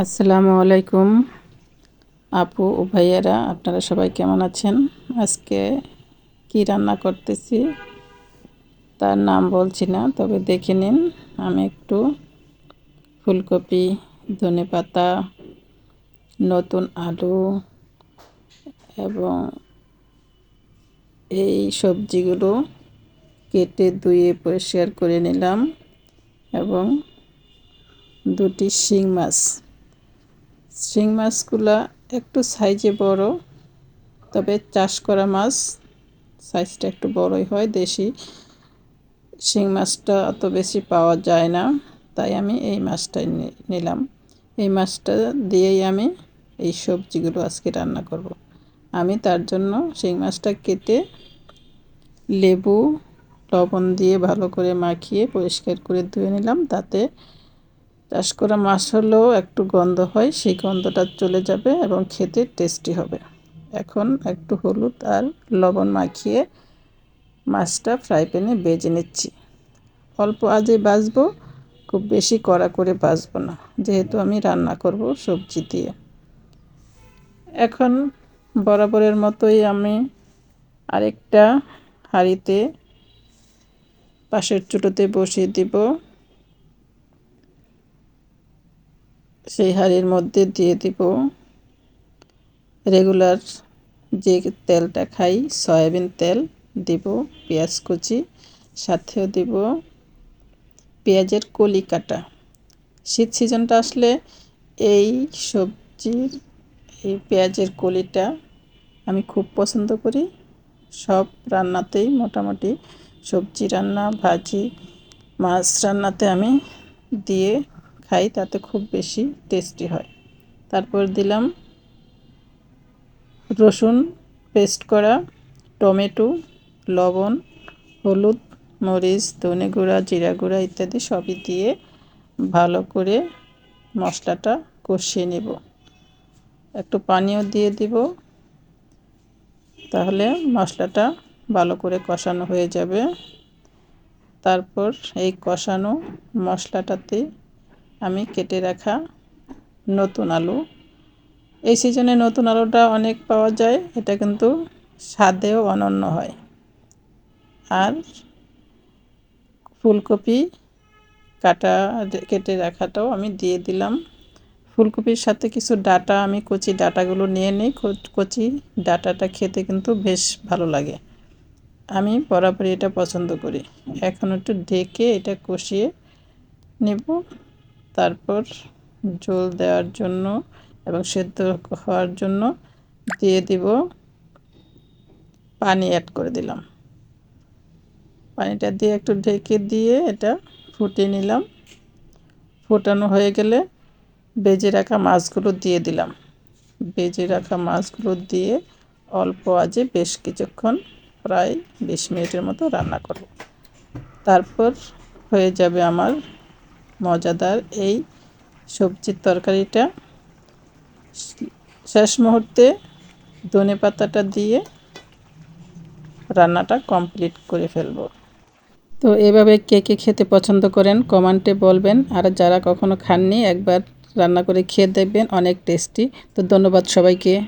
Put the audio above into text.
আসসালামু আলাইকুম। আপু ও ভাইয়ারা, আপনারা সবাই কেমন আছেন? আজকে কি রান্না করতেছি? তার নাম বলছি না, তবে দেখে নিন। আমি একটু ফুলকপি, ধনে পাতা, নতুন আলু এবং এই সবজিগুলো কেটে ধুয়ে পরিষ্কার করে নিলাম এবং দুটি শিং মাছ। শিং মাছগুলা একটু সাইজে বড়, তবে চাষ করা মাছ সাইজটা একটু বড়ই হয়, দেশি শিং মাছটা অত বেশি পাওয়া যায় না, তাই আমি এই মাছটাই নিলাম এই মাছটা দিয়েই আমি এই সবজিগুলো আজকে রান্না করব। আমি তার জন্য শিং মাছটা কেটে লেবু, লবণ দিয়ে ভালো করে মাখিয়ে পরিষ্কার করে ধুয়ে নিলাম, তাতে চাষ করা মাছ হলেও একটু গন্ধ হয়, সেই গন্ধটা চলে যাবে এবং খেতে টেস্টি হবে। এখন একটু হলুদ আর লবণ মাখিয়ে মাছটা ফ্রাই প্যানে বেজে নিচ্ছি। অল্প আজে বাজবো, খুব বেশি কড়া করে বাজবো না, যেহেতু আমি রান্না করব সবজি দিয়ে। এখন বরাবরের মতোই আমি আরেকটা হাঁড়িতে পাশের চুটোতে বসিয়ে দিব। সেই হাঁড়ির মধ্যে দিয়ে দিব রেগুলার যে তেলটা খাই, সয়াবিন তেল দিব, পেঁয়াজ কুচি, সাথেও দিব পেঁয়াজের কলি কাটা শীত সিজনটা আসলে এই সবজির, এই পেঁয়াজের কলিটা আমি খুব পছন্দ করি। সব রান্নাতেই মোটামুটি সবজি রান্না, ভাজি, মাছ রান্নাতে আমি দিয়ে খাই, তাতে খুব বেশি টেস্টি হয়। তারপর দিলাম রসুন পেস্ট করা, টমেটো, লবণ, হলুদ, মরিচ, ধনে গুঁড়া, জিরা গুঁড়া ইত্যাদি সবই দিয়ে ভালো করে মশলাটা কষিয়ে নেব। একটু পানিও দিয়ে দিব, তাহলে মশলাটা ভালো করে কষানো হয়ে যাবে। তারপর এই কষানো মশলাটাতে আমি কেটে রাখা নতুন আলু। এই সিজনে নতুন আলুটা অনেক পাওয়া যায়, এটা কিন্তু স্বাদেও অনন্য হয়। আর ফুলকপি কাটা, কেটে রাখাটাও আমি দিয়ে দিলাম। ফুলকপির সাথে কিছু ডাটা, আমি কচি ডাটাগুলো নিয়ে নিই। কচি ডাটাটা খেতে কিন্তু বেশ ভালো লাগে। আমি বরাবরই এটা পছন্দ করি। এখন একটু ঢেকে এটা কষিয়ে নেব। তারপর জল দেওয়ার জন্য এবং সেদ্ধ হওয়ার জন্য দিয়ে দিব পানি অ্যাড করে দিলাম। পানিটা দিয়ে একটু ঢেকে দিয়ে এটা ফুটিয়ে নিলাম। ফোটানো হয়ে গেলে বেজে রাখা মাছগুলো দিয়ে দিলাম। বেজে রাখা মাছগুলো দিয়ে অল্প আজে বেশ কিছুক্ষণ প্রায় বিশ মিনিটের মতো রান্না করব। তারপর হয়ে যাবে আমার মজাদার এই সবজির তরকারিটা। শেষ মুহূর্তে ধনে পাতাটা দিয়ে রান্নাটা কমপ্লিট করে ফেলব। তো এভাবে কে কে খেতে পছন্দ করেন কমেন্টে বলবেন। আর যারা কখনো খাননি, একবার রান্না করে খেয়ে দেখবেন, অনেক টেস্টি। তো ধন্যবাদ সবাইকে।